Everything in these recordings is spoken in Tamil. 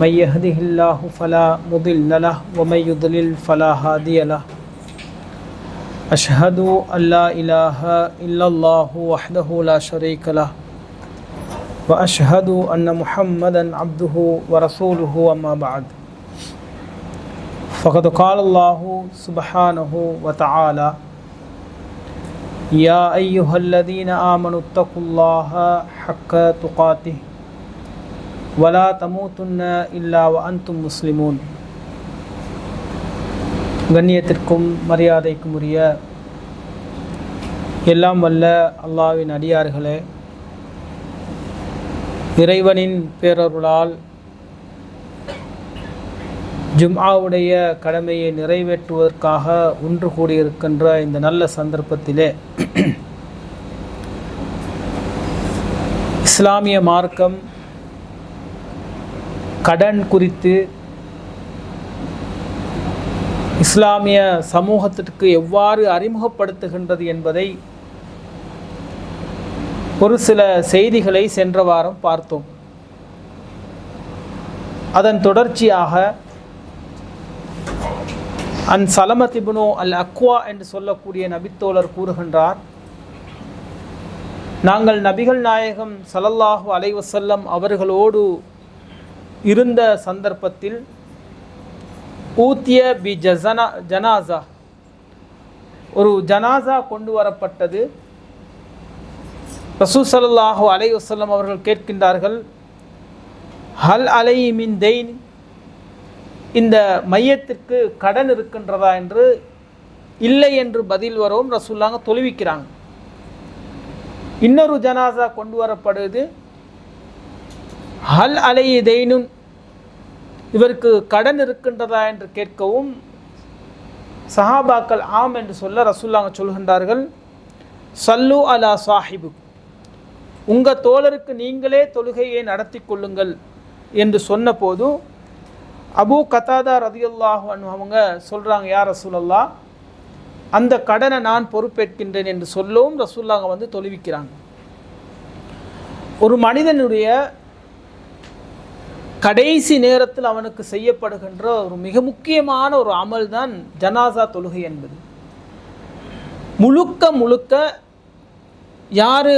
من يهده الله فلا مضل له ومن يضلل فلا هادي له. أشهد أن لا إله إلا الله وحده لا شريك له. وأشهد أن محمدا عبده ورسوله أما بعد. فقد قال الله سبحانه وتعالى يا أيها الذين آمنوا اتقوا الله حق تقاته. வலா தமூத்துன்ன இல்லா அந்தும் முஸ்லிமூன் கண்ணியத்திற்கும் மரியாதைக்கும் உரிய எல்லாம் வல்ல அல்லாவின் அடியார்களே இறைவனின் பேரருளால் ஜும்ஆவுடைய கடமையை நிறைவேற்றுவதற்காக ஒன்று கூடியிருக்கின்ற இந்த நல்ல சந்தர்ப்பத்திலே இஸ்லாமிய மார்க்கம் கடன் குறித்து இஸ்லாமிய சமூகத்திற்கு எவ்வாறு அறிமுகப்படுத்துகின்றது என்பதை ஒரு சில செய்திகளை சென்ற வாரம் பார்த்தோம். அதன் தொடர்ச்சியாக அன் சலமதிபுனோ அல் அக்வா என்று சொல்லக்கூடிய நபித்தோழர் கூறுகின்றார் நாங்கள் நபிகள் நாயகம் சலல்லாஹு அலைவசல்லம் அவர்களோடு இருந்த சந்தர்ப்பத்தில் ஊத்திய பி ஜசனா ஜனாசா. ஒரு ஜனாசா கொண்டு வரப்பட்டது. ரசூ சல்லாஹூ அலை வசல்லம் அவர்கள் கேட்கின்றார்கள் ஹல் அலை மின் தெயின் இந்த மையத்திற்கு கடன் இருக்கின்றதா என்று? இல்லை என்று பதில் வரவும் ரசூல்லாங்க தொழுவிக்கிறாங்க. இன்னொரு ஜனாசா கொண்டு வரப்படுது. ஹல் அலை தெய்னுன் இவருக்கு கடன் இருக்கின்றதா என்று கேட்கவும் சஹாபாக்கள் ஆம் என்று சொல்ல ரசூல்லாங்க சொல்கின்றார்கள் சல்லு அலா சாஹிபு உங்கள் தோழருக்கு நீங்களே தொழுகையை நடத்தி கொள்ளுங்கள் என்று சொன்னபோது அபு கத்தாதா ரதியுல்லாஹு அவங்க சொல்கிறாங்க யார் ரசூலல்லா அந்த கடனை நான் பொறுப்பேற்கின்றேன் என்று சொல்லவும் ரசூல்லாங்க வந்து தொழுவிக்கிறாங்க. ஒரு மனிதனுடைய கடைசி நேரத்தில் அவனுக்கு செய்யப்படுகின்ற ஒரு மிக முக்கியமான ஒரு அமல் தான் ஜனாசா தொழுகை என்பது. முழுக்க முழுக்க யார்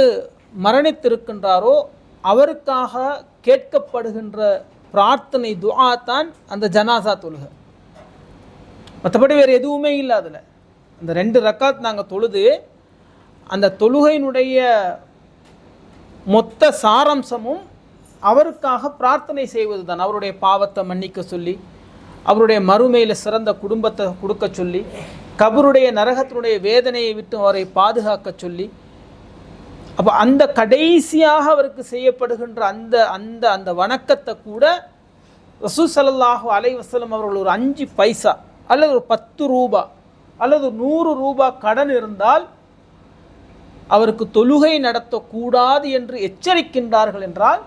மரணித்திருக்கின்றாரோ அவருக்காக கேட்கப்படுகின்ற பிரார்த்தனை துஆ தான் அந்த ஜனாசா தொழுகை. மற்றபடி வேறு எதுவுமே இல்லை அதில். அந்த ரெண்டு ரக்காத் நாங்கள் தொழுது அந்த தொழுகையினுடைய மொத்த சாரம்சமும் அவருக்காக பிரார்த்தனை செய்வது தான் அவருடைய பாவத்தை மன்னிக்க சொல்லி அவருடைய மறுமையில் சிறந்த குடும்பத்தை கொடுக்க சொல்லி கபருடைய நரகத்தினுடைய வேதனையை விட்டு அவரை பாதுகாக்க சொல்லி அப்போ அந்த கடைசியாக அவருக்கு செய்யப்படுகின்ற அந்த அந்த அந்த வணக்கத்தை கூட ரசூ சல்லாஹூ அலைவசலம் அவர்கள் ஒரு அஞ்சு பைசா அல்லது ஒரு பத்து ரூபா அல்லது நூறு ரூபா கடன் இருந்தால் அவருக்கு தொழுகை நடத்தக்கூடாது என்று எச்சரிக்கின்றார்கள் என்றால்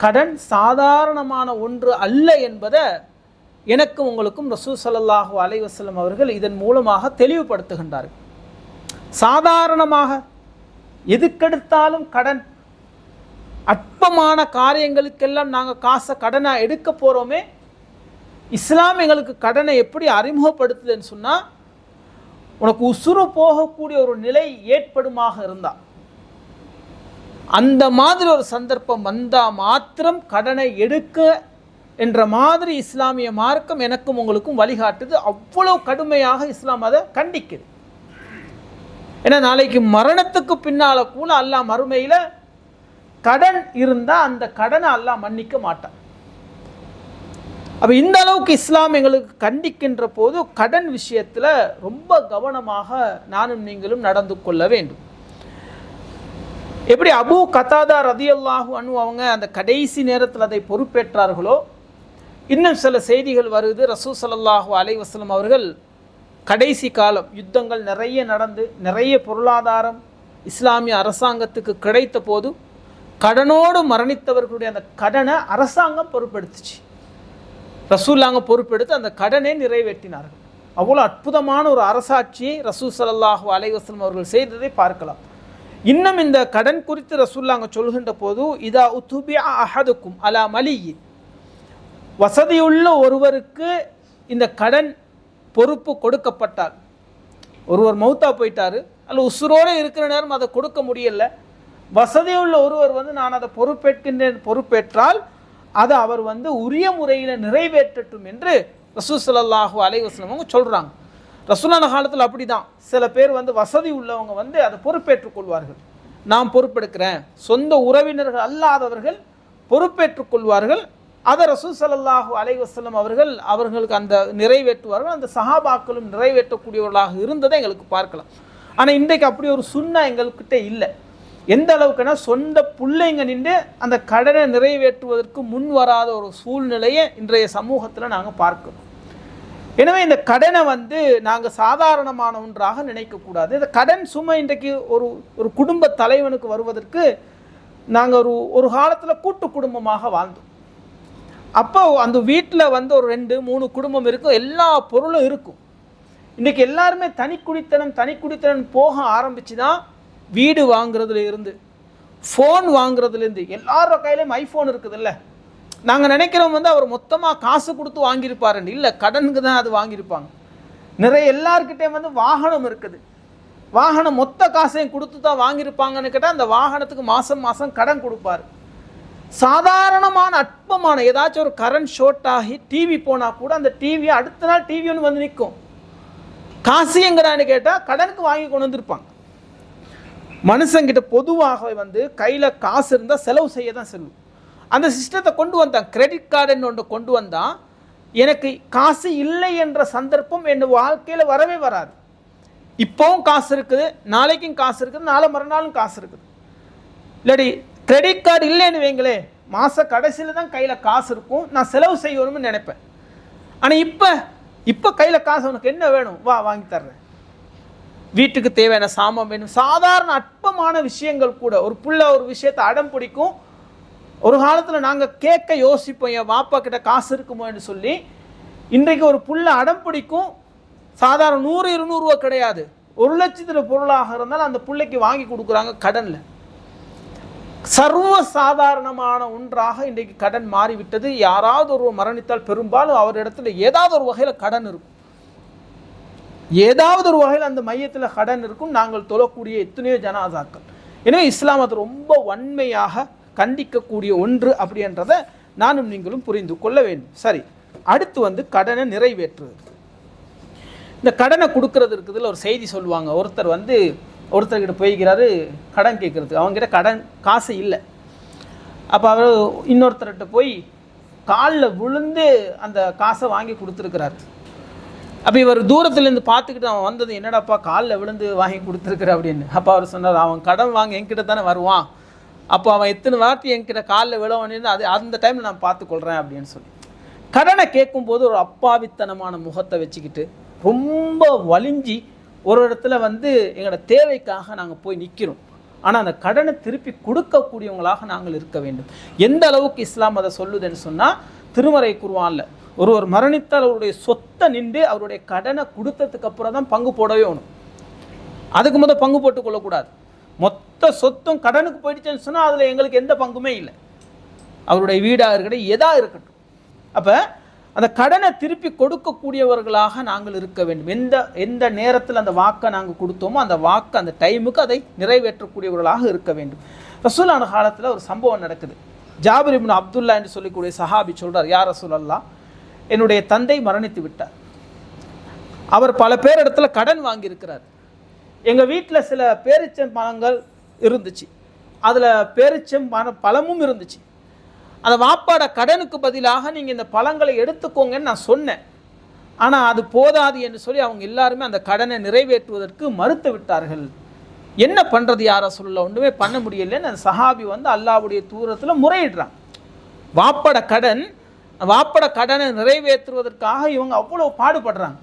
கடன் சாதாரணமான ஒன்று அல்ல என்பதை எனக்கும் உங்களுக்கும் ரசூ சல்லாஹூ அலைவசலம் அவர்கள் இதன் மூலமாக தெளிவுபடுத்துகின்றார்கள் சாதாரணமாக எதுக்கெடுத்தாலும் கடன் அற்பமான காரியங்களுக்கெல்லாம் நாங்கள் காசை கடனாக எடுக்க போகிறோமே இஸ்லாம் எங்களுக்கு கடனை எப்படி அறிமுகப்படுத்துதுன்னு சொன்னால் உனக்கு உசுறு போகக்கூடிய ஒரு நிலை ஏற்படுமாக இருந்தால் அந்த மாதிரி ஒரு சந்தர்ப்பம் வந்தால் மாத்திரம் கடனை எடுக்க என்ற மாதிரி இஸ்லாமிய மார்க்கம் எனக்கும் உங்களுக்கும் வழிகாட்டுது. அவ்வளோ கடுமையாக இஸ்லாம் அதை கண்டிக்குது. ஏன்னா நாளைக்கு மரணத்துக்கு பின்னால் கூட அல்லாஹ் மறுமையில் கடன் இருந்தால் அந்த கடனை அல்லாஹ் மன்னிக்க மாட்டான். அப்போ இந்த அளவுக்கு இஸ்லாம் எங்களுக்கு கண்டிக்கின்ற போது கடன் விஷயத்தில் ரொம்ப கவனமாக நானும் நீங்களும் நடந்து கொள்ள வேண்டும். எப்படி அபு கத்தாதா ரதியல்லாஹு அனு அவங்க அந்த கடைசி நேரத்தில் அதை பொறுப்பேற்றார்களோ இன்னும் சில செய்திகள் வருது. ரசூ சல்லாஹூ அலைஹி அவர்கள் கடைசி காலம் யுத்தங்கள் நிறைய நடந்து நிறைய பொருளாதாரம் இஸ்லாமிய அரசாங்கத்துக்கு கிடைத்த போது கடனோடு மரணித்தவர்களுடைய அந்த கடனை அரசாங்கம் பொறுப்பெடுத்துச்சு. ரசூல்லாங்க பொறுப்பெடுத்து அந்த கடனை நிறைவேற்றினார்கள். அவ்வளோ அற்புதமான ஒரு அரசாட்சியை ரசூ சல்லாஹூ அலைவாஸ்லம் அவர்கள் செய்ததை பார்க்கலாம். இன்னும் இந்த கடன் குறித்து ரசூல்லாங்க சொல்கின்ற போது இதா உத்துபியா அஹதுக்கும் அலா மலியின். வசதியுள்ள ஒருவருக்கு இந்த கடன் பொறுப்பு கொடுக்கப்பட்டால் ஒருவர் மௌத்தா போயிட்டாரு. அல்ல உசுரோடு இருக்கிற நேரம் அதை கொடுக்க முடியல. வசதியுள்ள ஒருவர் வந்து நான் அதை பொறுப்பேற்கின்றேன் பொறுப்பேற்றால் அதை அவர் வந்து உரிய முறையில் நிறைவேற்றட்டும் என்று ரசூ ஸல்லல்லாஹு அலைஹி அவங்க சொல்கிறாங்க ரசூலான காலத்தில் அப்படி தான் சில பேர் வந்து வசதி உள்ளவங்க வந்து அதை பொறுப்பேற்றுக் கொள்வார்கள். நான் பொறுப்பெடுக்கிறேன். சொந்த உறவினர்கள் அல்லாதவர்கள் பொறுப்பேற்றுக் கொள்வார்கள். அதை ரசூல் சல்லாஹூ அலைவசல்லம் அவர்கள் அவர்களுக்கு அந்த நிறைவேற்றுவார்கள். அந்த சஹாபாக்களும் நிறைவேற்றக்கூடியவர்களாக இருந்ததை எங்களுக்கு பார்க்கலாம். ஆனால் இன்றைக்கு அப்படி ஒரு சுண்ணா எங்கள்கிட்ட இல்லை. எந்த அளவுக்குன்னா சொந்த பிள்ளைங்க நின்று அந்த கடனை நிறைவேற்றுவதற்கு முன் வராத ஒரு சூழ்நிலையை இன்றைய சமூகத்தில் நாங்கள் பார்க்கிறோம். எனவே இந்த கடனை வந்து நாங்கள் சாதாரணமான ஒன்றாக நினைக்கக்கூடாது. இந்த கடன் சுமை இன்றைக்கு ஒரு ஒரு குடும்ப தலைவனுக்கு வருவதற்கு நாங்கள் ஒரு ஒரு காலத்தில் கூட்டு குடும்பமாக வாழ்ந்தோம். அப்போ அந்த வீட்டில் வந்து ஒரு ரெண்டு மூணு குடும்பம் இருக்கும். எல்லா பொருளும் இருக்கும். இன்றைக்கி எல்லாருமே தனி குடித்தனம் தனி குடித்தனம் போக ஆரம்பித்து தான் வீடு வாங்குறதுல இருந்து ஃபோன் வாங்குறதுலேருந்து எல்லாரோட கையிலையும் ஐஃபோன் இருக்குதுல்ல. நாங்கள் நினைக்கிறோம் வந்து அவர் மொத்தமாக காசு கொடுத்து வாங்கியிருப்பாருன்னு. இல்லை கடனுக்கு தான் அது வாங்கியிருப்பாங்க. நிறைய எல்லாருக்கிட்டேயும் வந்து வாகனம் இருக்குது. வாகனம் மொத்த காசையும் கொடுத்து தான் வாங்கியிருப்பாங்கன்னு கேட்டால் அந்த வாகனத்துக்கு மாதம் மாதம் கடன் கொடுப்பாரு. சாதாரணமான அற்பமான ஏதாச்சும் ஒரு கரண்ட் ஷார்ட் ஆகி டிவி போனால் கூட அந்த டிவி அடுத்த நாள் டிவி ஒன்று வந்து நிற்கும். காசு எங்கிறான்னு கேட்டால் கடனுக்கு வாங்கி கொண்டு வந்திருப்பாங்க. மனுஷங்கிட்ட பொதுவாக வந்து கையில் காசு இருந்தால் செலவு செய்ய தான் செல்லும். அந்த சிஸ்டத்தை கொண்டு வந்தான். கிரெடிட் கார்டுன்னு ஒன்று கொண்டு வந்தான். எனக்கு காசு இல்லை என்ற சந்தர்ப்பம் என் வாழ்க்கையில் வரவே வராது. இப்போவும் காசு இருக்குது நாளைக்கும் காசு இருக்குது நாளை மறுநாளும் காசு இருக்குது. இல்லாடி கிரெடிட் கார்டு இல்லைன்னு வைங்களே மாத கடைசியில் தான் கையில் காசு இருக்கும். நான் செலவு செய்யணும்னு நினைப்பேன். ஆனால் இப்போ இப்போ கையில் காசு உனக்கு என்ன வேணும்? வா வாங்கி தர்றேன். வீட்டுக்கு தேவையான சாமான் வேணும். சாதாரண அற்பமான விஷயங்கள் கூட ஒரு புள்ள ஒரு விஷயத்தை அடம் பிடிக்கும். ஒரு காலத்தில் நாங்கள் கேட்க யோசிப்போம் என் வாப்பா கிட்ட காசு இருக்குமோன்னு சொல்லி இன்றைக்கு ஒரு புள்ள அடம் பிடிக்கும். சாதாரண நூறு இருநூறுவா கிடையாது. ஒரு லட்சத்தில் பொருளாக இருந்தாலும் அந்த பிள்ளைக்கு வாங்கி கொடுக்குறாங்க கடனில். சர்வ சாதாரணமான ஒன்றாக இன்றைக்கு கடன் மாறிவிட்டது. யாராவது ஒரு மரணித்தால் பெரும்பாலும் அவரிடத்துல ஏதாவது ஒரு வகையில் கடன் இருக்கும். ஏதாவது ஒரு வகையில் அந்த மையத்தில் கடன் இருக்கும். நாங்கள் தொழக்கூடிய எத்தனையோ ஜனாதாக்கள். எனவே இஸ்லாம் அது ரொம்ப வன்மையாக கண்டிக்கக்கூடிய ஒன்று அப்படின்றத நானும் நீங்களும் புரிந்து கொள்ள வேண்டும். சரி அடுத்து வந்து கடனை நிறைவேற்றுவது இந்த கடனை கொடுக்கறது இருக்குதுல ஒரு செய்தி சொல்லுவாங்க. ஒருத்தர் வந்து ஒருத்தர்கிட்ட போய்க்கிறாரு கடன் கேட்குறதுக்கு. அவங்ககிட்ட கடன் காசு இல்லை. அப்போ அவர் இன்னொருத்தர்கிட்ட போய் காலில் விழுந்து அந்த காசை வாங்கி கொடுத்துருக்கிறாரு. அப்போ இவர் தூரத்துலேருந்து பார்த்துக்கிட்டு அவன் வந்தது என்னடாப்பா காலில் விழுந்து வாங்கி கொடுத்துருக்குற அப்படின்னு. அப்போ அவர் சொன்னார் அவன் கடன் வாங்க என்கிட்ட தானே வருவான். அப்போ அவன் எத்தனை வார்த்தை என்கிட்ட காலில் விழவன்னு அது அந்த டைமில் நான் பார்த்துக்கொள்கிறேன் அப்படின்னு சொல்லி. கடனை கேட்கும்போது ஒரு அப்பாவித்தனமான முகத்தை வச்சுக்கிட்டு ரொம்ப வலிஞ்சி ஒரு இடத்துல வந்து எங்களோட தேவைக்காக நாங்கள் போய் நிற்கிறோம் ஆனால் அந்த கடனை திருப்பி கொடுக்கக்கூடியவங்களாக நாங்கள் இருக்க வேண்டும். எந்த அளவுக்கு இஸ்லாம் அதை சொல்லுதுன்னு சொன்னால் திருமறை குருவான்ல ஒருவர் மரணித்தால் அவருடைய சொத்தை நின்று அவருடைய கடனை கொடுத்ததுக்கு அப்புறம் தான் பங்கு போடவே வேணும். அதுக்கு முதல் பங்கு போட்டு கொள்ளக்கூடாது. மொத்த சொத்தும் கடனுக்கு போயிடுச்சுன்னு சொன்னால் அதில் எங்களுக்கு எந்த பங்குமே இல்லை. அவருடைய வீடாக இருக்கட்டும் எதாக இருக்கட்டும். அப்போ அந்த கடனை திருப்பி கொடுக்கக்கூடியவர்களாக நாங்கள் இருக்க வேண்டும். எந்த எந்த நேரத்தில் அந்த வாக்கை நாங்கள் கொடுத்தோமோ அந்த வாக்கு அந்த டைமுக்கு அதை நிறைவேற்றக்கூடியவர்களாக இருக்க வேண்டும். ரசூலான காலத்தில் ஒரு சம்பவம் நடக்குது. ஜாபிர் இப்னு அப்துல்லா என்று சொல்லக்கூடிய சஹாபி சொல்கிறார் யார் ரசூலல்லா என்னுடைய தந்தை மரணித்து விட்டார். அவர் பல பேர் இடத்துல கடன் வாங்கியிருக்கிறார். எங்கள் வீட்டில் சில பேரிச்சம் பழங்கள் இருந்துச்சு. அதில் பேரிச்சம் பண பழமும் இருந்துச்சு. அந்த வாப்பாட கடனுக்கு பதிலாக நீங்கள் இந்த பழங்களை எடுத்துக்கோங்கன்னு நான் சொன்னேன். ஆனால் அது போதாது என்று சொல்லி அவங்க எல்லாருமே அந்த கடனை நிறைவேற்றுவதற்கு மறுத்து விட்டார்கள். என்ன பண்ணுறது யாரை சொல்ல ஒன்றுமே பண்ண முடியலன்னு அந்த சஹாபி வந்து அல்லாஹ்வுடைய தூரத்தில் முறையிடுறான். வாப்பட கடன் வாப்பட கடனை நிறைவேற்றுவதற்காக இவங்க அவ்வளோ பாடுபடுறாங்க.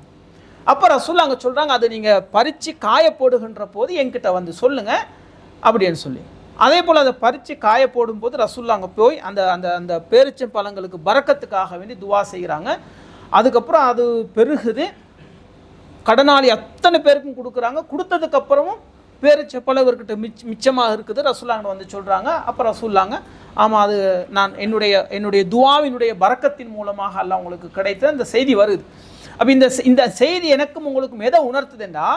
அப்போ ரசூல் அங்கே சொல்கிறாங்க அதை நீங்கள் பறித்து காய போடுகின்ற போது என்கிட்ட வந்து சொல்லுங்கள் அப்படின்னு சொல்லி. அதே போல் அதை பறித்து காய போடும்போது ரசூல்லா அங்கே போய் அந்த அந்த அந்த பேரிச்சம் பழங்களுக்கு பறக்கத்துக்காக வேண்டி துவா செய்கிறாங்க அதுக்கப்புறம் அது பெருகுது. கடனாளி அத்தனை பேருக்கும் கொடுக்குறாங்க. கொடுத்ததுக்கப்புறமும் அப்புறமும் பேரிச்சப்பழம் மிச்சமாக இருக்குது. ரசூல்லாங்க வந்து சொல்கிறாங்க அப்போ ரசூல்லாங்க ஆமாம் அது நான் என்னுடைய என்னுடைய துவாவினுடைய பறக்கத்தின் மூலமாக எல்லாம் உங்களுக்கு கிடைத்த அந்த செய்தி வருது. அப்போ இந்த இந்த செய்தி எனக்கும் உங்களுக்கும் எதை உணர்த்துதுன்னா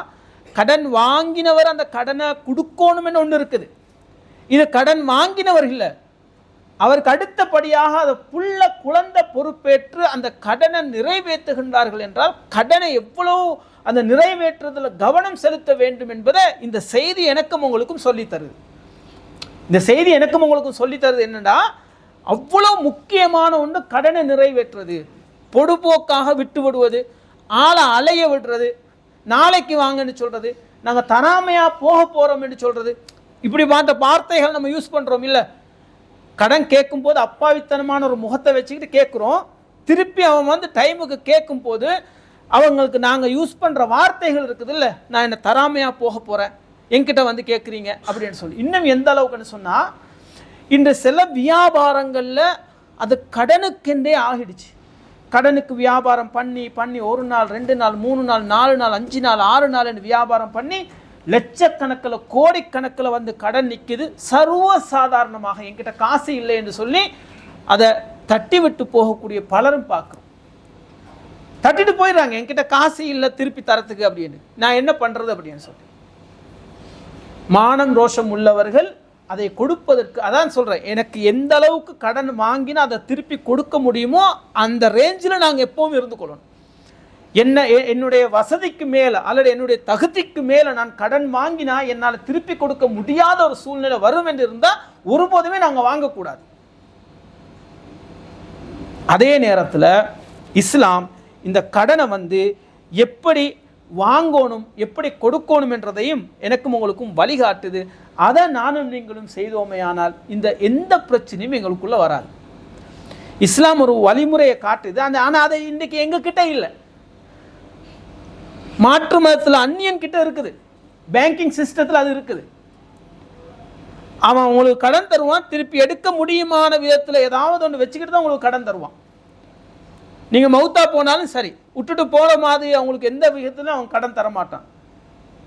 கடன் வாங்கினவர் அந்த கடனை கொடுக்கணும்னு ஒன்று இருக்குது. இது கடன் வாங்கினவர் இல்லை. அவருக்கு அடுத்தபடியாக அதை புள்ள குழந்தை பொறுப்பேற்று அந்த கடனை நிறைவேற்றுகின்றார்கள் என்றால் கடனை எவ்வளோ அந்த நிறைவேற்றுறதில் கவனம் செலுத்த வேண்டும் என்பதை இந்த செய்தி எனக்கும் உங்களுக்கும் சொல்லித் தருது. இந்த செய்தி எனக்கும் உங்களுக்கும் சொல்லித் என்னென்னா அவ்வளோ முக்கியமான ஒன்று கடனை நிறைவேற்றுறது. பொடுபோக்காக விட்டு விடுவது ஆளை அலைய விடுறது நாளைக்கு வாங்கன்னு சொல்கிறது நாங்கள் தராமையாக போக போகிறோம்னு சொல்கிறது இப்படி பார்த்த வார்த்தைகள் நம்ம யூஸ் பண்ணுறோம் இல்லை. கடன் கேட்கும்போது அப்பாவித்தனமான ஒரு முகத்தை வச்சுக்கிட்டு கேட்குறோம். திருப்பி அவன் வந்து டைமுக்கு கேட்கும்போது அவங்களுக்கு நாங்கள் யூஸ் பண்ணுற வார்த்தைகள் இருக்குது இல்லை. நான் என்ன தராமையாக போக போகிறேன் என்கிட்ட வந்து கேட்குறீங்க அப்படின்னு சொல்லி. இன்னும் எந்த அளவுக்குன்னு சொன்னால் இன்று சில வியாபாரங்களில் அது கடனுக்கென்றே ஆகிடுச்சு. கடனுக்கு வியாபாரம் பண்ணி பண்ணி ஒரு நாள் ரெண்டு நாள் மூணு நாள் நாலு நாள் அஞ்சு நாள் ஆறு நாள்னு வியாபாரம் பண்ணி லட்சக்கணக்கில் கோடிக்கணக்கில் வந்து கடன் நிற்கிது. சர்வ சாதாரணமாக என்கிட்ட காசு இல்லை என்று சொல்லி அதை தட்டி விட்டு போகக்கூடிய பலரும் பார்க்குறோம். தட்டிட்டு போயிடுறாங்க. என்கிட்ட காசு இல்லை திருப்பி தரத்துக்கு அப்படின்னு. நான் என்ன பண்ணுறது அப்படின்னு சொல்லி. மானம் ரோஷம் உள்ளவர்கள் அதை கொடுப்பதற்கு அதான் சொல்கிறேன் எனக்கு எந்த அளவுக்கு கடன் வாங்கினா அதை திருப்பி கொடுக்க முடியுமோ அந்த ரேஞ்சில் நாங்கள் எப்பவும் இருந்து கொள்ளணும். என்ன எ- என்னுடைய வசதிக்கு மேலே அல்லது என்னுடைய தகுதிக்கு மேலே நான் கடன் வாங்கினா என்னால் திருப்பி கொடுக்க முடியாத ஒரு சூழ்நிலை வரும் என்று இருந்தால் ஒருபோதுமே நாங்கள் வாங்கக்கூடாது. அதே நேரத்தில் இஸ்லாம் இந்த கடனை வந்து எப்படி வாங்கணும் எப்படி கொடுக்கணும் என்றதையும் எனக்கும் உங்களுக்கும் வழிகாட்டுது. அதை நானும் நீங்களும் செய்தோமேயானால் இந்த எந்த பிரச்சனையும் எங்களுக்குள்ளே வராது. இஸ்லாம் ஒரு வழிமுறையை காட்டுது. அந்த ஆனால் அதை இன்றைக்கி எங்ககிட்ட இல்லை. மாற்று மதத்தில் அந்நியன் கிட்ட இருக்குது. பேங்கிங் சிஸ்டத்தில் அது இருக்குது. அவன் உங்களுக்கு கடன் தருவான் திருப்பி எடுக்க முடியுமான விதத்தில் ஏதாவது ஒன்று வச்சுக்கிட்டு தான் உங்களுக்கு கடன் தருவான். நீங்கள் மவுத்தா போனாலும் சரி. விட்டுட்டு போகிற மாதிரி அவங்களுக்கு எந்த விதத்திலும் அவன் கடன் தரமாட்டான்.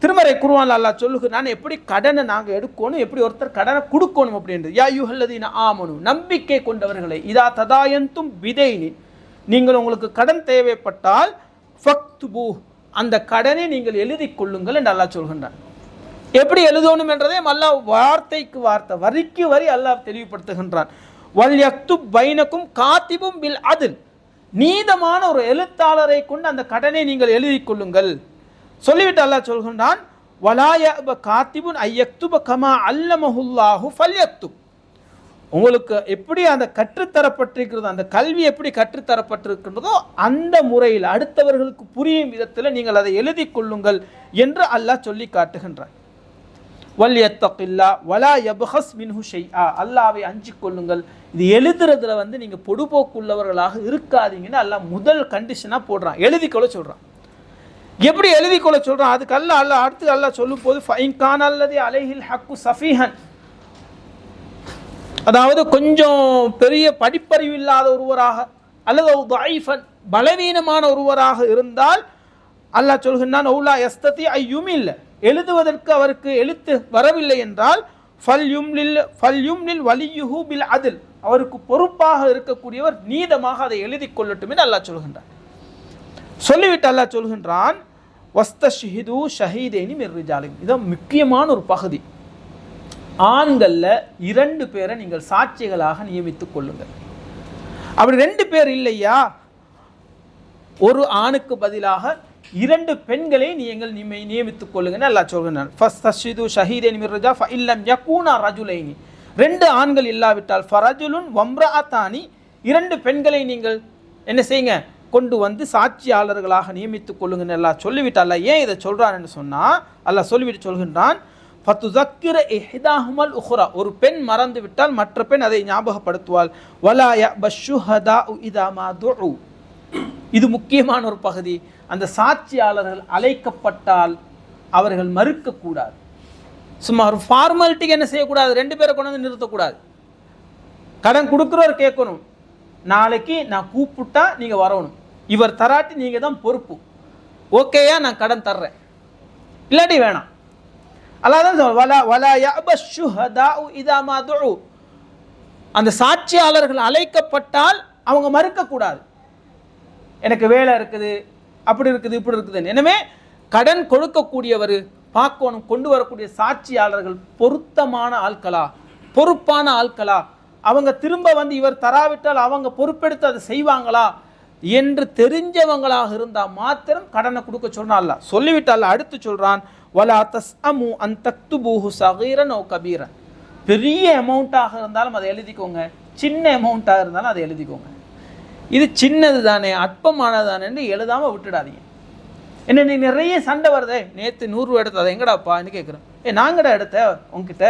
திருமறை குருவான் அல்லாஹ் சொல்லுகிறான் எப்படி கடனை நாங்கள் எடுக்கணும் எப்படி ஒருத்தர் கடனை கொடுக்கணும்? அப்படின்றது. யா யுஹல்லதீன ஆமனு நம்பிக்கை கொண்டவர்களை இதா ததாயந்தும் விதைனின் நீங்கள் உங்களுக்கு கடன் தேவைப்பட்டால் ஃபக்துபு அந்த கடனை நீங்கள் எழுதி கொள்ளுங்கள் என்று அல்லா சொல்கின்றான். எப்படி எழுதணும் என்றதே அல்லா வார்த்தைக்கு வார்த்தை வரிக்கு வரி அல்லாஹ் தெளிவுபடுத்துகின்றான். வல் யக்து பைனக்கும் காத்திபும் பில் அதில் நீதமான ஒரு எழுத்தாளரை கொண்டு அந்த கடனை நீங்கள் எழுதி கொள்ளுங்கள் சொல்லிவிட்டு அல்லாஹ் சொல்கின்றான் வலாய காத்திபுன் ஐயக்துப கமா அல்லமஹுல்லாஹு ஃபல்யக்துப். உங்களுக்கு எப்படி அந்த கற்றுத்தரப்பட்டிருக்கிறதோ அந்த கல்வி எப்படி கற்றுத்தரப்பட்டிருக்கின்றதோ அந்த முறையில் அடுத்தவர்களுக்கு புரியும் விதத்தில் நீங்கள் அதை எழுதி கொள்ளுங்கள் என்று அல்லாஹ் சொல்லி காட்டுகின்றார் வல் யத்தகில்லா வலா எபஹஸ் மின்ஹு ஷைஆ. அல்லாவை அஞ்சு கொள்ளுங்கள். இது எழுதுறதுல வந்து நீங்கள் பொடுபோக்குள்ளவர்களாக இருக்காதீங்கன்னு அல்லா முதல் கண்டிஷனாக போடுறான். எழுதிக்கொள்ள சொல்கிறான் எப்படி எழுதிக்கொள்ள சொல்கிறான் அதுக்கு அல்லா அடுத்து அல்லாஹ் சொல்லும் போது ஃபைன்கான் அல்லது அலைஹில் ஹக்கு சஃபீஹன். அதாவது கொஞ்சம் பெரிய படிப்பறிவு இல்லாத ஒருவராக அல்லது ஒரு பலவீனமான ஒருவராக இருந்தால் அல்லாஹ் சொல்கின்றான் ஒவுலா எஸ்தத்தி ஐயும் இல்லை எழுதுவதற்கு அவருக்கு எழுத்து வரவில்லை என்றால் ஃபல் யும்லில் ஃபல் யும்லில் வலியுஹு பில் அதில். அவருக்கு பொறுப்பாக இருக்கக்கூடியவர் நீதமாக அதை எழுதி கொள்ளட்டும் என்று அல்லாஹ் சொல்கின்றான். சொல்லிவிட்டு அல்லாஹ் சொல்கின்றான் வஸ்த ஷஹிது ஷஹீதேனி மிர்ரிஜாலின் இதான் முக்கியமான ஒரு பகுதி. ஆண்களில் இரண்டு பேரை நீங்கள் சாட்சிகளாக நியமித்துக் கொள்ளுங்கள். அப்படி ரெண்டு பேர் இல்லையா? ஒரு ஆணுக்கு பதிலாக இரண்டு பெண்களை நீங்கள் நியமி நியமித்துக் கொள்ளுங்கன்னு அல்லாஹ் சொல்கிறான். ஃபஸ்ட் தஷிது ஷஹீதேன் மிர்ரஜா ஃப இல்லம் யகூனா ரஜுலைனி. ரெண்டு ஆண்கள் இல்லாவிட்டால் ஃபரஜுலுன் வம்ராத்தானி இரண்டு பெண்களை நீங்கள் என்ன செய்யுங்க? கொண்டு வந்து சாட்சியாளர்களாக நியமித்துக் கொள்ளுங்கன்னு எல்லாம் சொல்லிவிட்டு ஏன் இதை சொல்கிறான்னு சொன்னால் அல்ல சொல்லிவிட்டு சொல்கின்றான் ஃபத்துதக்கிர எஹிதாஹுமல் உஹ்ரா. ஒரு பெண் மறந்து விட்டால் மற்ற பெண் அதை ஞாபகப்படுத்துவாள். வலாய பஷுஹதா இதா மா துஉ இது முக்கியமான ஒரு பகுதி. அந்த சாட்சியாளர்கள் அழைக்கப்பட்டால் அவர்கள் மறுக்கக்கூடாது. சும்மா ஒரு ஃபார்மாலிட்டிக்கு என்ன செய்யக்கூடாது? ரெண்டு பேரை கொண்டு வந்து நிறுத்தக்கூடாது. கடன் கொடுக்குறவர் கேட்கணும். நாளைக்கு நான் கூப்பிட்டா நீங்கள் வரணும். இவர் தராட்டி நீங்கள் தான் பொறுப்பு. ஓகேயா நான் கடன் தர்றேன். இல்லாட்டி வேணாம். அல்லாதான் வலா வலா யஅப ஷுஹதாஉ இதா மா அந்த சாட்சியாளர்கள் அழைக்கப்பட்டால் அவங்க மறுக்கக்கூடாது. எனக்கு வேலை இருக்குது அப்படி இருக்குது இப்படி இருக்குது எனவே கடன் கொடுக்கக்கூடியவர் பார்க்கணும் கொண்டு வரக்கூடிய சாட்சியாளர்கள் பொருத்தமான ஆட்களா? பொறுப்பான ஆட்களா? அவங்க திரும்ப வந்து இவர் தராவிட்டால் அவங்க பொறுப்பெடுத்து அதை செய்வாங்களா? என்று தெரிஞ்சவங்களாக இருந்தால் மாத்திரம் கடனை கொடுக்க சொன்னால சொல்லிவிட்டால் அடுத்து சொல்றான் வலா தஸ் அமு அன் தக்துபூஹு சகீரன் ஓ கபீரன். பெரிய அமௌண்ட்டாக இருந்தாலும் அதை எழுதிக்கோங்க. சின்ன அமௌண்ட்டாக இருந்தாலும் அதை எழுதிக்கோங்க. இது சின்னது தானே அற்பமானது தானேன்னு எழுதாமல் விட்டுடாதீங்க. என்ன நீ நிறைய சண்டை வருதே நேற்று நூறுரூவா எடுத்து எங்கடாப்பான்னு கேட்குறேன். ஏ நாங்கடா எடுத்த உங்ககிட்ட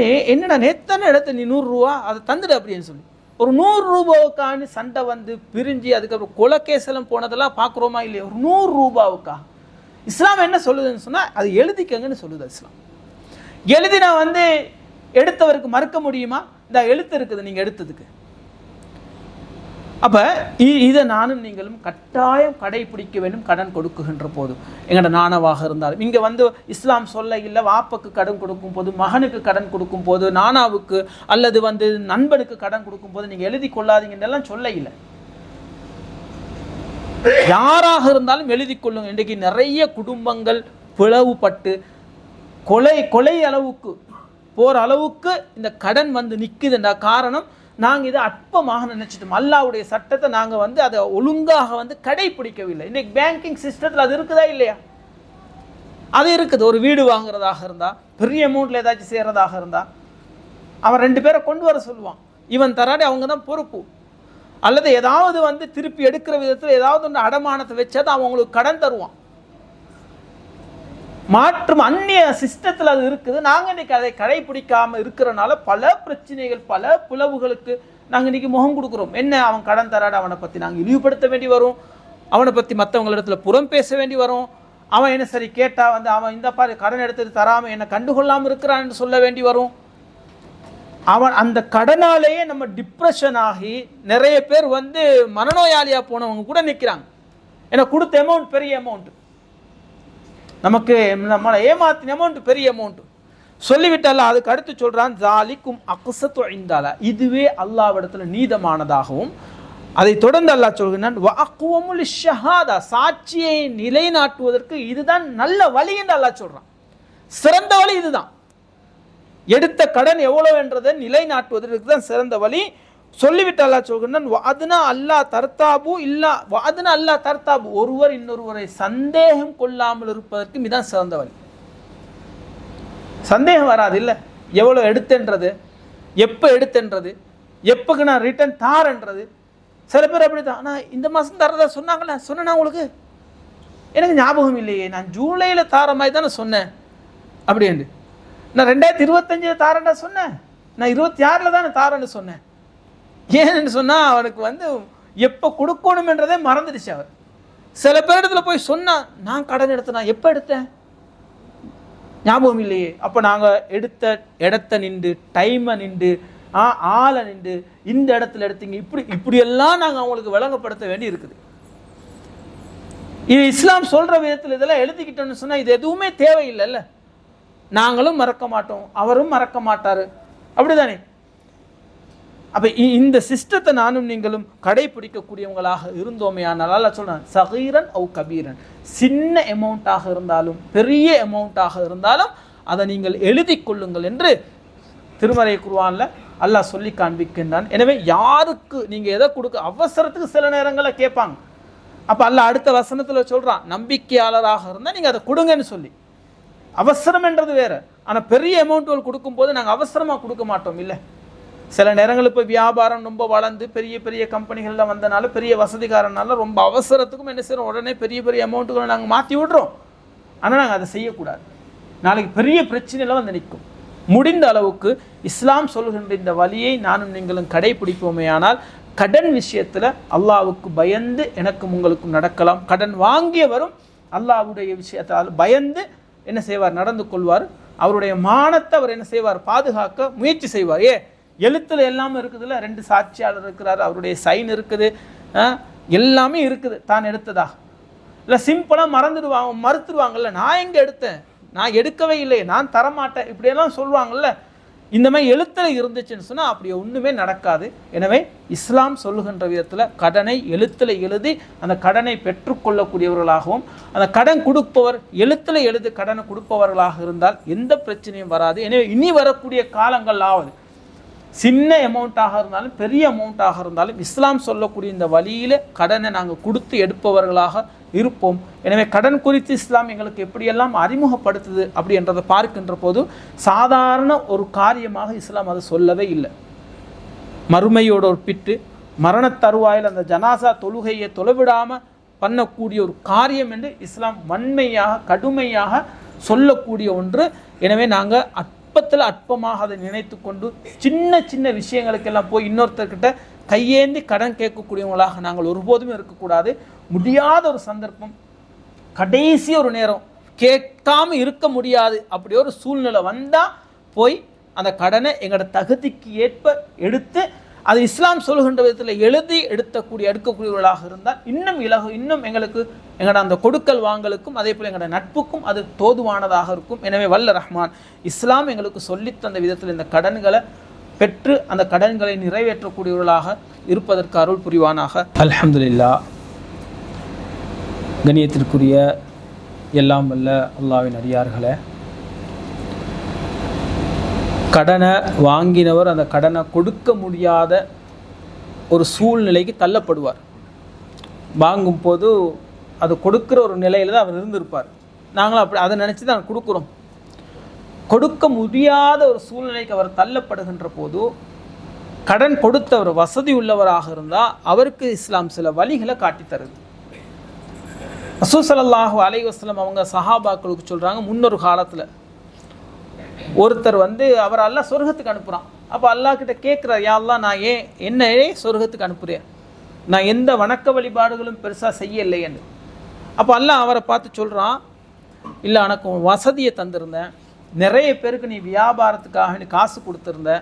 ஏ என்னடா நேற்று தானே எடுத்த நீ நூறுரூவா அதை தந்துடு அப்படின்னு சொல்லி. ஒரு நூறு ரூபாவுக்கான சண்டை வந்து பிரிஞ்சு அதுக்கப்புறம் கொலக்கேசலம் போனதெல்லாம் பார்க்குறோமா இல்லையா? ஒரு நூறு ரூபாவுக்கா? இஸ்லாம் என்ன சொல்லுதுன்னு சொன்னால் அது எழுதிக்கங்கன்னு சொல்லுது இஸ்லாம். எழுதினா வந்து எடுத்தவருக்கு மறுக்க முடியுமா? இந்த எழுத்து இருக்குது நீங்கள் எடுத்ததுக்கு. அப்போ இதை நானும் நீங்களும் கட்டாயம் கடைபிடிக்க வேண்டும் கடன் கொடுக்குகின்ற போது. எங்களோட நாணவாக இருந்தாலும். இங்கே வந்து இஸ்லாம் சொல்ல இல்லை வாப்பக்கு கடன் கொடுக்கும் போது மகனுக்கு கடன் கொடுக்கும் போது நானாவுக்கு அல்லது வந்து நண்பனுக்கு கடன் கொடுக்கும் போது நீங்கள் எழுதி கொள்ளாதீங்கன்னெல்லாம் சொல்ல இல்லை. யாராக இருந்தாலும் எழுதி கொள்ளுங்க. இன்றைக்கு நிறைய குடும்பங்கள் பிளவுபட்டு கொலை கொலை அளவுக்கு போகிற அளவுக்கு இந்த கடன் வந்து நிற்குதுண்டா காரணம் நாங்கள் இதை அற்பமாக நினச்சிட்டோம். அல்லாவுடைய சட்டத்தை நாங்கள் வந்து அதை ஒழுங்காக வந்து கடைபிடிக்கவில்லை இன்றைக்கி பேங்கிங் சிஸ்டத்தில் அது இருக்குதா இல்லையா? அது இருக்குது. ஒரு வீடு வாங்குறதாக இருந்தால் பெரிய அமௌண்ட்டில் ஏதாச்சும் செய்கிறதாக இருந்தால் அவன் ரெண்டு பேரை கொண்டு வர சொல்லுவான். இவன் தராடி அவங்க தான் பொறுப்பு. அல்லது ஏதாவது வந்து திருப்பி எடுக்கிற விதத்தில் ஏதாவது ஒன்று அடமானத்தை வச்சா தான் அவங்களுக்கு கடன் தருவான். மாற்றும் அந்நிய சிஸ்டத்தில் அது இருக்குது. நாங்கள் இன்றைக்கி அதை கடைபிடிக்காமல் இருக்கிறனால பல பிரச்சனைகள் பல பிளவுகளுக்கு நாங்கள் இன்றைக்கி முகம் கொடுக்குறோம். என்ன அவன் கடன் தராட அவனை பற்றி நாங்கள் இழிவுபடுத்த வேண்டி வரும். அவனை பற்றி மற்றவங்களிடத்துல புறம் பேச வேண்டி வரும். அவன் என்ன சரி கேட்டால் வந்து அவன் இந்த பாரு கடன் எடுத்துட்டு தராமல் என்னை கண்டுகொள்ளாமல் இருக்கிறான்னு சொல்ல வேண்டி வரும். அவன் அந்த கடனாலேயே நம்ம டிப்ரெஷன் ஆகி நிறைய பேர் வந்து மனநோயாளியாக போனவங்க கூட நிற்கிறாங்க ஏன்னா கொடுத்த அமௌண்ட் பெரிய அமௌண்ட் நமக்கு நம்மளை ஏமாத்தின அமௌண்ட் பெரிய அமௌண்ட் சொல்லிவிட்டல்ல அதுக்கு அடுத்து சொல்கிறான் ஜாலிக்கும் அக்சத்து ஐந்தால இதுவே அல்லாவிடத்தில் நீதமானதாகவும் அதை தொடர்ந்து அல்லாஹ் சொல்கிறான் ஷஹாதா சாட்சியை நிலைநாட்டுவதற்கு இதுதான் நல்ல வழி என்று அல்லாஹ் சொல்கிறான் சிறந்த வழி இதுதான். எடுத்த கடன் எவ்வளவு என்றதை நிலைநாட்டுவதற்கு தான் சிறந்த வழி. சொல்லிவிட்டு அல்லாஹ் சொல்கிறான் வாதுனா அல்லாஹ் தர்த்தாபு இல்லா வாதுனா அல்லாஹ் தர்த்தாபு ஒருவர் இன்னொருவரை சந்தேகம் கொள்ளாமல் இருப்பதற்கு மிதான் சிறந்த வழி. சந்தேகம் வராது இல்லை? எவ்வளோ எடுத்தேன்றது எப்போ எடுத்தேன்றது எப்போக்கு நான் ரிட்டர்ன் தாரன்றது. சில பேர் அப்படி தான் ஆனால் இந்த மாதம் தரதா சொன்னாங்களே? சொன்னேன்னா உங்களுக்கு? எனக்கு ஞாபகம் இல்லையே. நான் ஜூலையில் தார மாதிரி தானே சொன்னேன். அப்படின்ட்டு. நான் ரெண்டாயிரத்தி இருபத்தஞ்சில் தாரேன்டா சொன்னேன். நான் இருபத்தி ஆறில் தானே தாரேன்னு சொன்னேன். ஏன்னு சொன்னால் அவனுக்கு வந்து எப்போ கொடுக்கணுமென்றதே மறந்துடுச்சு அவர். சில பேரிடத்துல போய் சொன்னால் நான் கடன் எடுத்தேனா எப்போ எடுத்தேன்? ஞாபகம் இல்லையே. அப்போ நாங்கள் எடுத்த இடத்த நின்று டைமை நின்று ஆ ஆளை நின்று இந்த இடத்துல எடுத்தீங்க இப்படி இப்படியெல்லாம் நாங்கள் அவங்களுக்கு விளங்கப்படுத்த வேண்டி இருக்குது இது இஸ்லாம் சொல்கிற விதத்தில் இதெல்லாம் எழுதிக்கிட்டோம்னு சொன்னால் இது எதுவுமே தேவையில்லைல்ல. நாங்களும் மறக்க மாட்டோம் அவரும் மறக்க மாட்டார். அப்படிதானே? அப்போ இந்த சிஸ்டத்தை நானும் நீங்களும் கடைபிடிக்கக்கூடியவங்களாக இருந்தோமே ஆனால் அல்ல சொல்கிறேன் சகீரன் ஓ கபீரன். சின்ன எமௌண்ட்டாக இருந்தாலும் பெரிய அமௌண்ட்டாக இருந்தாலும் அதை நீங்கள் எழுதி கொள்ளுங்கள் என்று திருமறை குருவானில் அல்லாஹ் சொல்லி காண்பிக்கின்றான். எனவே யாருக்கு நீங்கள் எதை கொடுக்க அவசரத்துக்கு சில நேரங்களில் கேட்பாங்க. அப்போ அல்லாஹ் அடுத்த வசனத்தில் சொல்கிறான் நம்பிக்கையாளராக இருந்தால் நீங்கள் அதை கொடுங்கன்னு சொல்லி. அவசரம் என்றது வேறு. ஆனால் பெரிய அமௌண்ட்டுகள் கொடுக்கும்போது நாங்கள் அவசரமாக கொடுக்க மாட்டோம் இல்லை. சில நேரங்கள் இப்போ வியாபாரம் ரொம்ப வளர்ந்து பெரிய பெரிய கம்பெனிகளில் வந்தனால பெரிய வசதிக்காரனால ரொம்ப அவசரத்துக்கும் என்ன செய்கிறோம் உடனே பெரிய பெரிய அமௌண்ட்டுகளை நாங்கள் மாற்றி விடுறோம். ஆனால் நாங்கள் அதை செய்யக்கூடாது. நாளைக்கு பெரிய பிரச்சனையில வந்து நிற்கும். முடிந்த அளவுக்கு இஸ்லாம் சொல்கின்ற இந்த வழியை நானும் நீங்களும் கடைபிடிப்போமே ஆனால் கடன் விஷயத்தில் அல்லாவுக்கு பயந்து எனக்கும் உங்களுக்கும் நடக்கலாம். கடன் வாங்கியவரும் அல்லாஹ்வுடைய விஷயத்தால் பயந்து என்ன செய்வார்? நடந்து கொள்வார். அவருடைய மானத்தை அவர் என்ன செய்வார்? பாதுகாக்க முயற்சி செய்வார். ஏ எழுத்துல எல்லாமே இருக்குதுல்ல ரெண்டு சாட்சியாளர் இருக்கிறார் அவருடைய சைன் இருக்குது. எல்லாமே இருக்குது. தான் எடுத்ததா? இல்லை சிம்பிளாக மறந்துடுவாங்க மறுத்துடுவாங்கல்ல. நான் எங்கே எடுத்தேன்? நான் எடுக்கவே இல்லை. நான் தரமாட்டேன். இப்படியெல்லாம் சொல்லுவாங்கல்ல. இந்த மாதிரி எழுத்தில் இருந்துச்சுன்னு சொன்னால் அப்படி ஒன்றுமே நடக்காது. எனவே இஸ்லாம் சொல்லுகின்ற விதத்தில் கடனை எழுத்தில் எழுதி அந்த கடனை பெற்றுக்கொள்ளக்கூடியவர்களாகவும் அந்த கடன் கொடுப்பவர் எழுத்தில் எழுதி கடனை கொடுப்பவர்களாக இருந்தால் எந்த பிரச்சனையும் வராது. எனவே இனி வரக்கூடிய காலங்களாவது சின்ன அமௌண்ட்டாக இருந்தாலும் பெரிய அமௌண்ட்டாக இருந்தாலும் இஸ்லாம் சொல்லக்கூடிய இந்த வழியில் கடனை நாங்கள் கொடுத்து எடுப்பவர்களாக இருப்போம். எனவே கடன் குறித்து இஸ்லாம் எங்களுக்கு எப்படியெல்லாம் அறிமுகப்படுத்துது அப்படி என்றதை பார்க்கின்ற போது சாதாரண ஒரு காரியமாக இஸ்லாம் அதை சொல்லவே இல்லை. மறுமையோட ஒரு பிட்டு மரணத் தருவாயில் அந்த ஜனாசா தொழுகையை தொலைவிடாமல் பண்ணக்கூடிய ஒரு காரியம் என்று இஸ்லாம் வன்மையாக கடுமையாக சொல்லக்கூடிய ஒன்று. எனவே நாங்கள் அற்பத்தில் அற்பமாக அதை நினைத்து கொண்டு சின்ன சின்ன விஷயங்களுக்கெல்லாம் போய் இன்னொருத்தர்கிட்ட கையேந்தி கடன் கேட்கக்கூடியவங்களாக நாங்கள் ஒருபோதுமே இருக்கக்கூடாது. முடியாத ஒரு சந்தர்ப்பம். கடைசி ஒரு நேரம். கேட்காம இருக்க முடியாது. அப்படி ஒரு சூழ்நிலை வந்தால் போய் அந்த கடனை எங்களோட தகுதிக்கு ஏற்ப எடுத்து அது இஸ்லாம் சொல்கின்ற விதத்தில் எழுதி எடுத்தக்கூடிய எடுக்கக்கூடியவர்களாக இருந்தால் இன்னும் இலகு இன்னும் எங்களுக்கு எங்களோட அந்த கொடுக்கல் வாங்கலுக்கும் அதே போல் எங்களோட நட்புக்கும் அது தோதுவானதாக இருக்கும். எனவே வல்ல ரஹ்மான் இஸ்லாம் எங்களுக்கு சொல்லித் தந்த விதத்தில் இந்த கடன்களை பெற்று அந்த கடன்களை நிறைவேற்றக்கூடியவர்களாக இருப்பதற்கு அருள் புரிவானாக. அல்ஹம்துலில்லா. கணியத்திற்குரிய எல்லாம் வல்ல அல்லாவின் அடியார்களே. கடனை வாங்கினவர் அந்த கடனை கொடுக்க முடியாத ஒரு சூழ்நிலைக்கு தள்ளப்படுவார். வாங்கும் போது அது கொடுக்குற ஒரு நிலையில் தான் அவர் இருந்திருப்பார். நாங்களும் அப்படி அதை நினச்சி தான் கொடுக்குறோம். கொடுக்க முடியாத ஒரு சூழ்நிலைக்கு அவர் தள்ளப்படுகின்ற போது கடன் கொடுத்தவர் வசதி உள்ளவராக இருந்தால் அவருக்கு இஸ்லாம் சில வழிகளை காட்டி தருது. ரசூசல்லாஹு அலை வஸ்லம் அவங்க சஹாபாக்களுக்கு சொல்கிறாங்க முன்னொரு காலத்தில் ஒருத்தர் வந்து அவர் அல்லா சொர்க்கத்துக்கு அனுப்புகிறான் அப்போ அல்லாஹ் கிட்ட கேட்குறார் யாரெல்லாம் நான் ஏன் என்ன ஏன் சொர்க்கத்துக்கு அனுப்புகிறேன் நான் எந்த வணக்க வழிபாடுகளும் பெருசாக செய்யலைன்னு அப்போ அல்லாஹ் அவரை பார்த்து சொல்கிறான் இல்லை எனக்கு வசதியை தந்திருந்தேன். நிறைய பேருக்கு நீ வியாபாரத்துக்காக நீ காசு கொடுத்துருந்த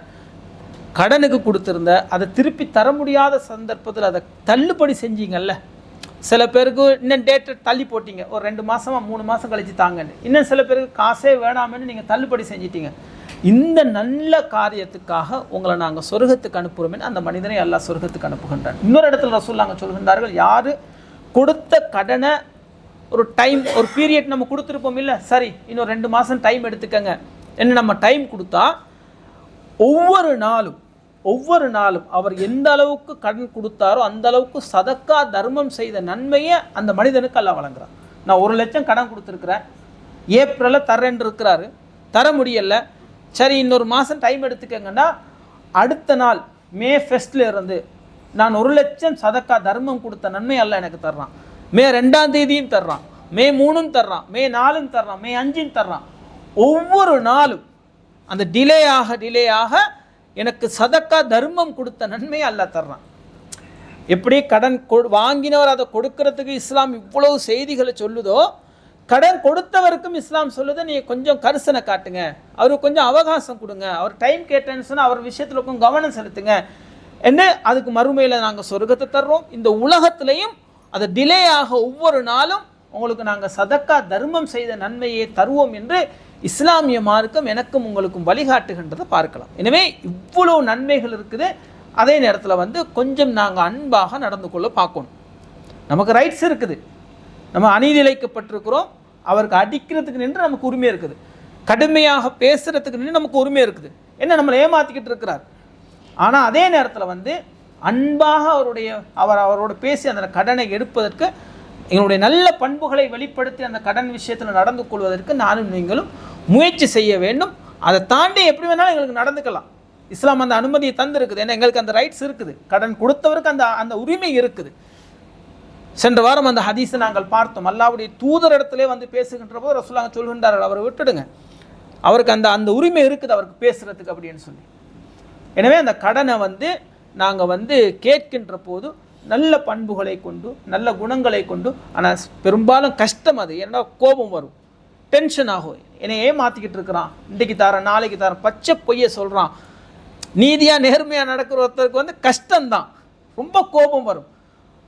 கடனுக்கு கொடுத்துருந்த அதை திருப்பி தர முடியாத சந்தர்ப்பத்தில் அதை தள்ளுபடி செஞ்சீங்கல்ல சில பேருக்கு இன்னும் டேட்டை தள்ளி போட்டிங்க. ஒரு ரெண்டு மாதமாக மூணு மாதம் கழித்து தாங்கன்னு. இன்னும் சில பேருக்கு காசே வேணாமன்னு நீங்கள் தள்ளுபடி செஞ்சிட்டீங்க. இந்த நல்ல காரியத்துக்காக உங்களை நாங்கள் சொர்க்கத்துக்கு அனுப்புகிறோமே அந்த மனிதனை எல்லாம் சொர்க்கத்துக்கு அனுப்புகின்றான். இன்னொரு இடத்துல ரசூல்லாங்க சொல்கின்றார்கள் யார் கொடுத்த கடனை ஒரு டைம் ஒரு பீரியட் நம்ம கொடுத்துருப்போம் இல்லை? சரி இன்னும் ரெண்டு மாதம் டைம் எடுத்துக்கங்க. என்ன நம்ம டைம் கொடுத்தா ஒவ்வொரு நாளும் ஒவ்வொரு நாளும் அவர் எந்த அளவுக்கு கடன் கொடுத்தாரோ அந்த அளவுக்கு சதக்கா தர்மம் செய்த நன்மையை அந்த மனிதனுக்கு எல்லாம் வழங்குறான். நான் ஒரு லட்சம் கடன் கொடுத்துருக்குறேன். ஏப்ரலில் தரேன்னு இருக்கிறாரு. தர முடியல. சரி இன்னொரு மாதம் டைம் எடுத்துக்கங்கன்னா அடுத்த நாள் மே ஃபெஸ்ட்டில் இருந்து நான் ஒரு லட்சம் சதக்கா தர்மம் கொடுத்த நன்மை எல்லாம் எனக்கு தர்றான். மே ரெண்டாம் தேதியும் தர்றான். மே மூணும் தர்றான். மே நாலும் தர்றான். மே அஞ்சும் தர்றான். ஒவ்வொரு நாளும் அந்த டிலே ஆக டிலே ஆக எனக்கு சதக்கா தர்மம் கொடுத்த நன்மை அல்ல தர்றான். எப்படி கடன் கொ- வாங்கினவர் அதை கொடுக்கறதுக்கு இஸ்லாம் இவ்வளவு செய்திகளை சொல்லுதோ கடன் கொடுத்தவருக்கும் இஸ்லாம் சொல்லுது நீ கொஞ்சம் கரிசனை காட்டுங்க. அவருக்கு கொஞ்சம் அவகாசம் கொடுங்க. அவர் டைம் கேட்டேன்னு சொன்னால் அவர் விஷயத்தில் கொஞ்சம் கவனம் செலுத்துங்க. என்ன? அதுக்கு மறுமையில் நாங்கள் சொர்க்கத்தை தர்றோம். இந்த உலகத்திலையும் அது டிலே ஆக ஒவ்வொரு நாளும் உங்களுக்கு நாங்கள் சதக்கா தர்மம் செய்த நன்மையை தருவோம் என்று இஸ்லாமிய மார்க்கம் எனக்கும் உங்களுக்கும் வழிகாட்டுகின்றதை பார்க்கலாம். எனவே இவ்வளோ நன்மைகள் இருக்குது. அதே நேரத்தில் வந்து கொஞ்சம் நாங்கள் அன்பாக நடந்து கொள்ள பார்க்கணும். நமக்கு ரைட்ஸ் இருக்குது. நம்ம அணிநிலைக்கப்பட்டிருக்கிறோம் அவருக்கு அடிக்கிறதுக்கு நின்று நமக்கு உரிமை இருக்குது. கடுமையாக பேசுகிறதுக்கு நின்று நமக்கு உரிமை இருக்குது. என்ன நம்மளை ஏமாற்றிக்கிட்டு இருக்கிறார்? ஆனால் அதே நேரத்தில் வந்து அன்பாக அவருடைய அவர் அவரோட பேசி அந்த கடனை எடுப்பதற்கு எங்களுடைய நல்ல பண்புகளை வெளிப்படுத்தி அந்த கடன் விஷயத்தில் நடந்து கொள்வதற்கு நானும் நீங்களும் முயற்சி செய்ய வேண்டும். அதை தாண்டி எப்படி வேணாலும் எங்களுக்கு நடந்துக்கலாம். இஸ்லாம் அந்த அனுமதியை தந்திருக்குது. ஏன்னா எங்களுக்கு அந்த ரைட்ஸ் இருக்குது. கடன் கொடுத்தவருக்கு அந்த அந்த உரிமை இருக்குது. சென்ற வாரம் அந்த ஹதீஸை நாங்கள் பார்த்தோம். அல்லாவுடைய தூதர் இடத்துல வந்து பேசுகின்ற போது ரசூலாங்க சொல்கின்றார்கள் அவரை விட்டுடுங்க. அவருக்கு அந்த அந்த உரிமை இருக்குது. அவருக்கு பேசுகிறதுக்கு அப்படின்னு சொல்லி. எனவே அந்த கடனை வந்து நாங்கள் வந்து கேட்கின்ற போது நல்ல பண்புகளை கொண்டு நல்ல குணங்களை கொண்டு ஆனால் பெரும்பாலும் கஷ்டம் அது. ஏன்னா கோபம் வரும். டென்ஷன் ஆகும். என்னை ஏமாற்றிக்கிட்டு இருக்கிறான். இன்றைக்கு தரேன் நாளைக்கு தரேன். பச்சை பொய்ய சொல்கிறான் நீதியாக நேர்மையாக நடக்கிற ஒருத்தருக்கு வந்து கஷ்டம்தான். ரொம்ப கோபம் வரும்.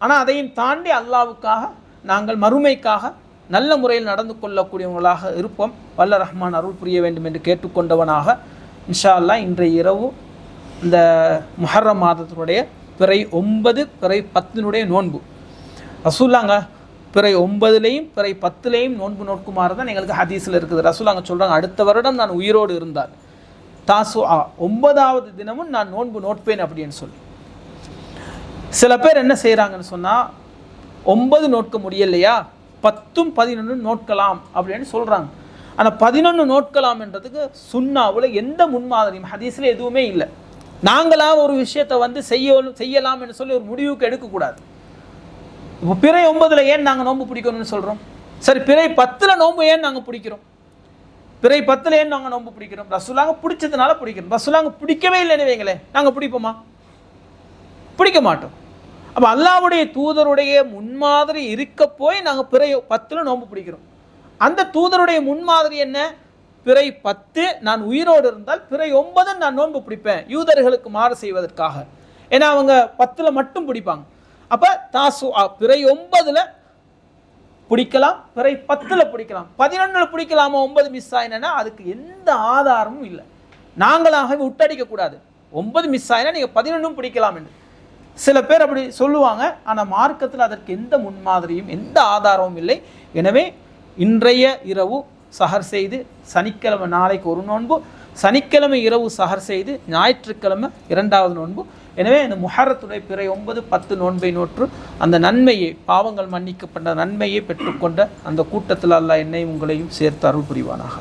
ஆனால் அதையும் தாண்டி அல்லாவுக்காக நாங்கள் மறுமைக்காக நல்ல முறையில் நடந்து கொள்ளக்கூடியவங்களாக இருப்போம். வல்ல ரஹ்மான் அருள் புரிய வேண்டும் என்று கேட்டுக்கொண்டவனாக இன்ஷா அல்லாஹ் இன்றைய இரவு இந்த முஹர்ரம் மாதத்தினுடைய பிறை ஒன்பது பிறை பத்தினுடைய நோன்பு. ரசூல்லாங்க பிறை ஒன்பதுலேயும் பிறை பத்துலேயும் நோன்பு நோக்குமாறு தான் எங்களுக்கு ஹதீஸில் இருக்குது. ரசூலாங்க சொல்கிறாங்க அடுத்த வருடம் நான் உயிரோடு இருந்தால். தாசு ஆ ஒன்பதாவது தினமும் நான் நோன்பு நோட்பேன் அப்படின்னு சொல்லி. சில பேர் என்ன செய்கிறாங்கன்னு சொன்னால் ஒன்பது நோட்க முடியலையா? பத்தும் பதினொன்று நோட்கலாம் அப்படின்னு சொல்கிறாங்க ஆனால் பதினொன்று நோட்கலாம் என்றதுக்கு சுண்ணாவில் எந்த முன்மாதிரியும் ஹதீஸில் எதுவுமே இல்லை. நாங்களாக ஒரு விஷயத்தை வந்து செய்ய செய்யலாம்னு சொல்லி ஒரு முடிவுக்கு எடுக்கக்கூடாது. இப்போ பிறை ஒன்பதில் ஏன் நாங்கள் நோன்பு பிடிக்கணும்னு சொல்கிறோம் சரி பிறை பத்தில் நோன்பு ஏன் நாங்கள் பிடிக்கிறோம்? பிறை பத்தில் ஏன் நாங்கள் நோன்பு பிடிக்கிறோம்? ரசுலாங்க பிடிச்சதுனால பிடிக்கிறோம். ரசுலாங்க பிடிக்கவே இல்லைன்னு வைங்களேன். நாங்கள் பிடிப்போமா? பிடிக்க மாட்டோம். அப்போ அல்லாவுடைய தூதருடைய முன்மாதிரி இருக்க போய் நாங்கள் பிறை பத்தில் நோன்பு பிடிக்கிறோம். அந்த தூதருடைய முன்மாதிரி என்ன? பிறை பத்து நான் உயிரோடு இருந்தால் பிறை ஒன்பது நான் நோன்பு பிடிப்பேன். யூதர்களுக்கு மாறு செய்வதற்காக. ஏன்னா அவங்க பத்தில் மட்டும் பிடிப்பாங்க. அப்போ தாசு பிறை ஒன்பதில் பிடிக்கலாம் பிறை பத்தில் பிடிக்கலாம். பதினொன்றில் பிடிக்கலாமா ஒன்பது மிஸ் ஆயினா அதுக்கு எந்த ஆதாரமும் இல்லை. நாங்களாகவே உட்டடிக்கக்கூடாது ஒன்பது மிஸ் ஆயினா நீங்கள் பதினொன்றும் பிடிக்கலாம் என்று. சில பேர் அப்படி சொல்லுவாங்க. ஆனால் மார்க்கத்தில் அதற்கு எந்த முன்மாதிரியும் எந்த ஆதாரமும் இல்லை. எனவே இன்றைய இரவு சஹர் செய்து சனிக்கிழமை நாளைக்கு ஒரு நோன்பு சனிக்கிழமை இரவு சஹர் செய்து ஞாயிற்றுக்கிழமை இரண்டாவது நோன்பு எனவே இந்த முஹரத்துடைய பிறை ஒன்பது பத்து நோன்பை நோற்று அந்த நன்மையை பாவங்கள் மன்னிக்கப்பட்ட நன்மையை பெற்றுக்கொண்ட அந்த கூட்டத்தில் அல்லாஹ் என்னையும் உங்களையும் சேர்த்து அருள் புரிவானாக